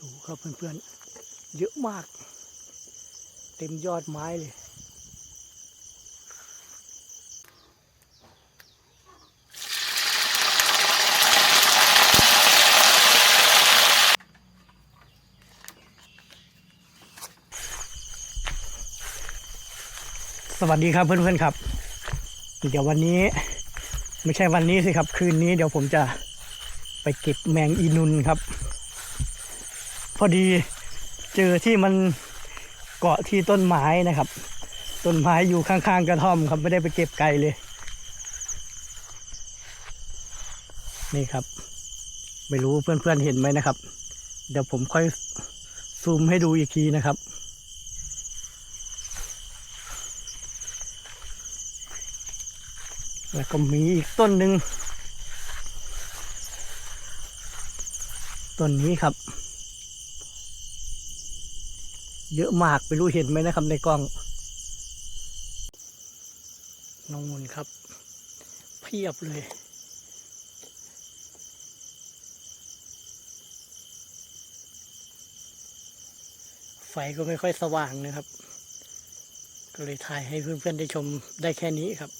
ดูครับเพื่อนๆ เยอะมาก เต็มยอดไม้เลยสวัสดีครับเพื่อนๆครับ เดี๋ยววันนี้ ไม่ใช่วันนี้สิครับ คืนนี้เดี๋ยวผมจะไปเก็บแมงอีนุนครับ พอดีเจอที่มันเกาะที่ต้นไม้นะครับ ต้นไม้อยู่ข้างๆกระท่อมครับไม่ได้ไปเก็บไกลเลย นี่ครับ ไม่รู้เพื่อนๆเห็นไหมนะครับ เดี๋ยวผมค่อยซูมให้ดูอีกทีนะครับแล้วก็มีอีกต้นหนึ่งต้นนี้ครับ เยอะมากไม่รู้เห็นไหมนะครับในกล้องน้องนครับเพียบเลย ไฟก็ไม่ค่อยสว่างนะครับ ก็เลยถ่ายให้เพื่อนๆได้ชมได้แค่นี้ครับ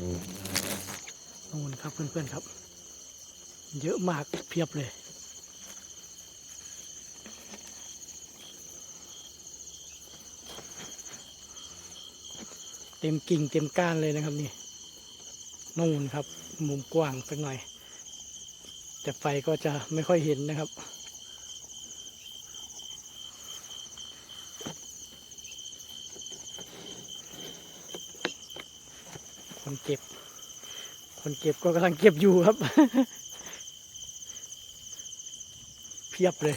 นู่นครับเพื่อนๆครับ เยอะมากเพียบเลย เต็มกิ่งเต็มก้านเลยนะครับนี่นู่นครับ มุมกว้างสักหน่อย แต่ไฟก็จะไม่ค่อยเห็นนะครับ คนเก็บ คนเก็บก็กำลังเก็บอยู่ครับ เพียบเลย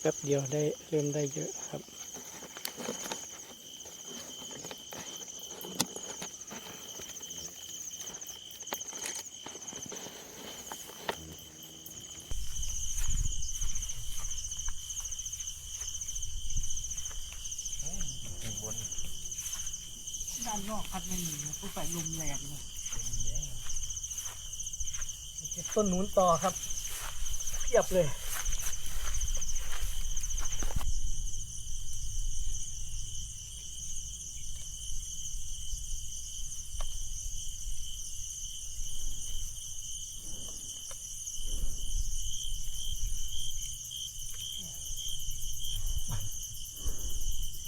แป๊บเดียวได้เริ่มได้เยอะครับ ด้านนอกพัดไม่มีนะผู้ใส่ลมแรงเลยเก็บ ต้นหนู้นต่อครับเพียบเลย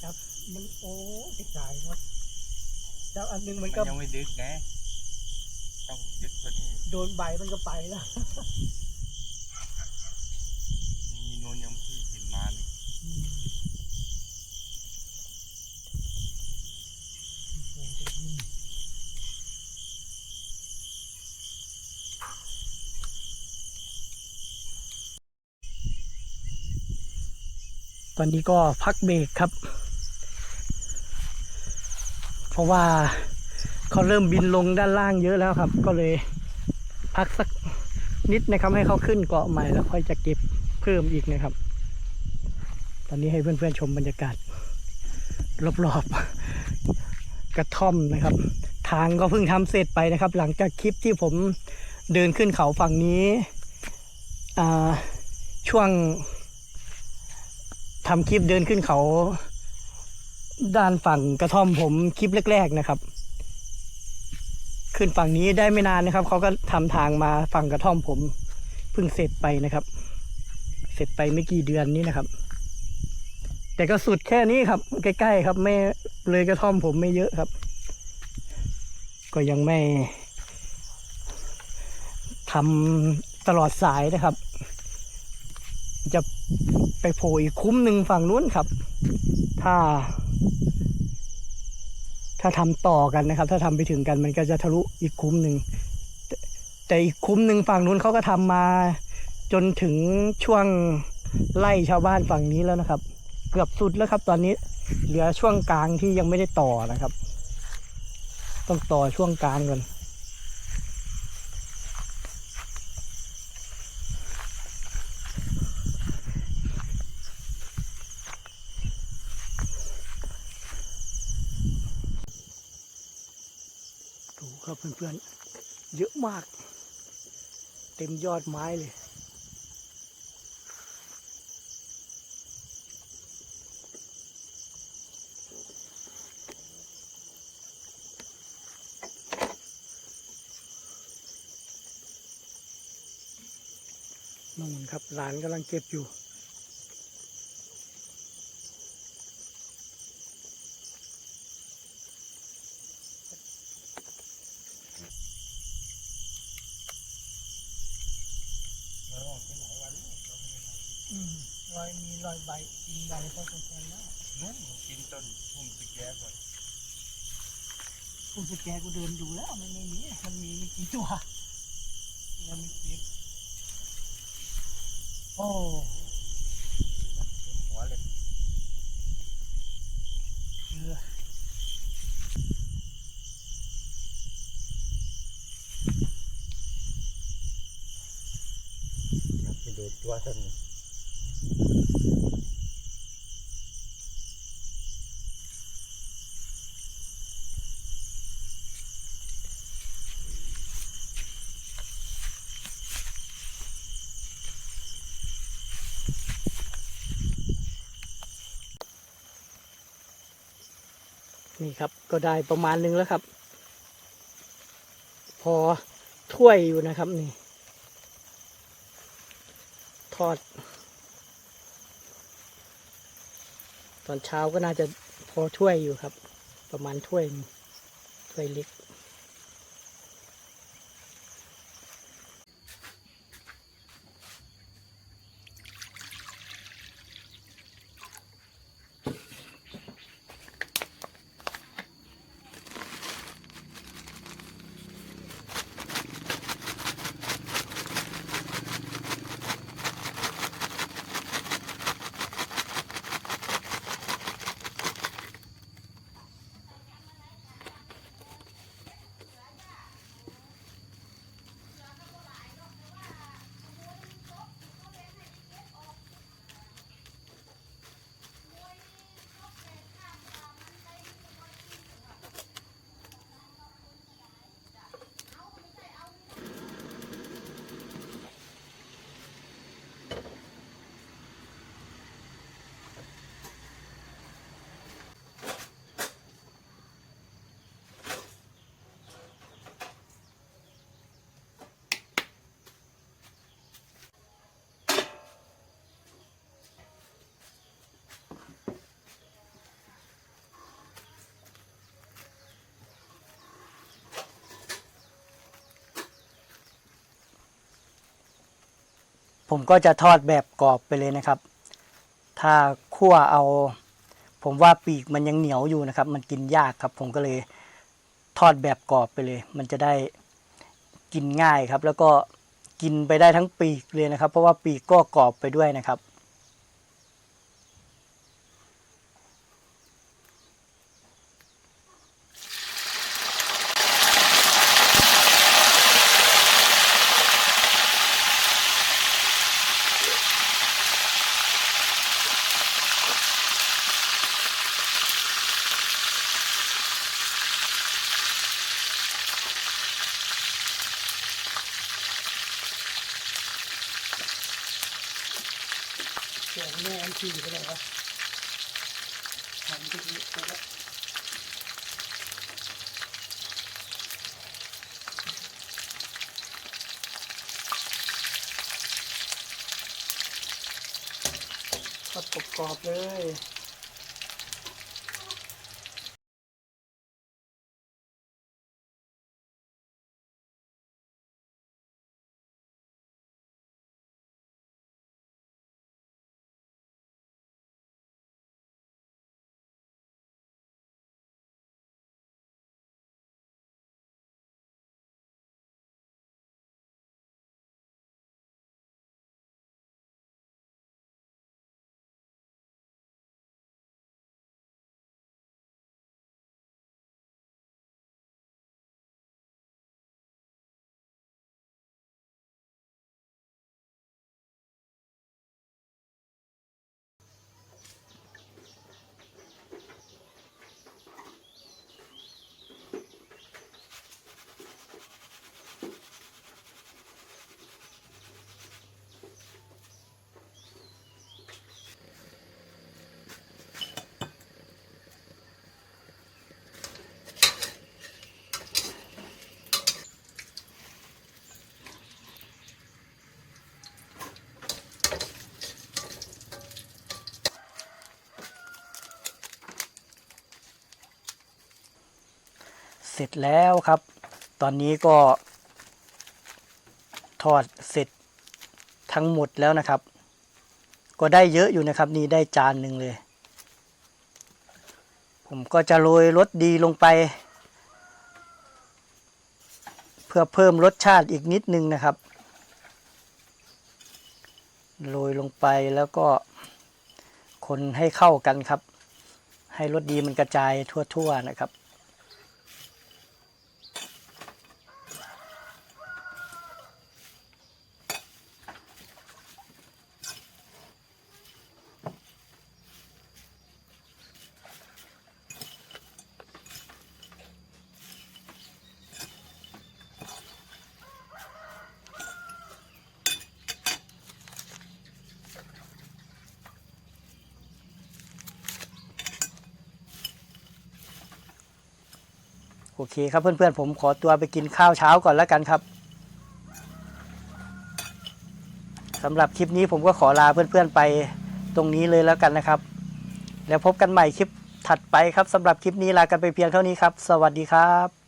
ครับมันโอ้กระจายครับแล้วอันหนึงมันก็มันยังไม่ดึกไง ต้องดึกกว่านี้โดนใบมันก็ไปแล้วมีนูนยังที่เห็นมาเลยตอนนี้ก็พักเบรกครับ เพราะว่า เขาเริ่มบินลงด้านล่างเยอะแล้วครับ ก็เลยพักสักนิดนะครับให้เขาขึ้นเกาะใหม่แล้วค่อยจะเก็บเพิ่มอีกนะครับ ตอนนี้ให้เพื่อนๆชมบรรยากาศ รอบๆกระท่อมนะครับ ทางก็เพิ่งทำเสร็จไปนะครับ หลังจากคลิปที่ผมเดินขึ้นเขาฝั่งนี้ช่วงทำคลิปเดินขึ้นเขา ด้านฝั่งกระท่อมผมคลิปแรก ๆ นะครับ ขึ้นฝั่งนี้ได้ไม่นานนะครับ เขาก็ทำทางมาฝั่งกระท่อมผมเพิ่งเสร็จไปนะครับ เสร็จไปไม่กี่เดือนนี้นะครับ แต่ก็สุดแค่นี้ครับ ใกล้ๆครับไม่เลยกระท่อมผมไม่เยอะครับ ก็ยังไม่ทำตลอดสายนะครับ จะไปโผล่อีกคุ้มหนึ่งฝั่งนู้นครับ ถ้า ถ้าทำต่อกันนะครับ ถ้าทำไปถึงกันมันก็จะทะลุอีกคุ้มหนึ่งแต่อีกคุ้มหนึ่งฝั่งนู้นเขาก็ทำมา จนถึงช่วงไล่ชาวบ้านฝั่งนี้แล้วนะครับ เกือบสุดแล้วครับ ตอนนี้เหลือช่วงกลางที่ยังไม่ได้ต่อนะครับ ต้องต่อช่วงกลางก่อน ดู ครับเพื่อนๆ เยอะมาก เต็มยอดไม้เลยนู่นครับหลานกำลังเก็บอยู่ อืมรอยมีรอยใบกินใบพอสมควรแล้ว นู้นกินต้นทุ่มสแกก่อน คุณสแกกูเดินดูแล้วมันไม่มีมันมีไม่กี่ตัวยังไม่เก็บโอ้หัวเลยเออไปดูตัวท่าน นี่ครับก็ได้ประมาณนึงแล้วครับ พอถ้วยอยู่นะครับนี่ ทอด ตอนเช้าก็น่าจะพอถ้วยอยู่ครับ ประมาณถ้วยถ้วยเล็ก ผมก็จะทอดแบบกรอบไปเลยนะครับ ถ้าคั่วเอา ผมว่าปีกมันยังเหนียวอยู่นะครับ มันกินยากครับ ผมก็เลยทอดแบบกรอบไปเลย มันจะได้กินง่ายครับ แล้วก็กินไปได้ทั้งปีกเลยนะครับ เพราะว่าปีกก็กรอบไปด้วยนะครับ เสียงแม่อันทีไปเลยวะ ทำทุกนิดไปแล้วทอดกรอบเลย เสร็จแล้วครับ ตอนนี้ก็ทอดเสร็จทั้งหมดแล้วนะครับ ก็ได้เยอะอยู่นะครับ นี่ได้จานหนึ่งเลย ผมก็จะโรยรสดีลงไป เพื่อเพิ่มรสชาติอีกนิดนึงนะครับ โรยลงไปแล้วก็คนให้เข้ากันครับ ให้รสดีมันกระจายทั่วๆนะครับ โอเคครับเพื่อนๆผมขอตัวไปกินข้าวเช้าก่อนแล้วกันครับสำหรับคลิปนี้ผมก็ขอลาเพื่อนๆไปตรงนี้เลยแล้วกันนะครับ แล้วพบกันใหม่คลิปถัดไปครับสำหรับคลิปนี้ลากันไปเพียงเท่านี้ครับ สวัสดีครับ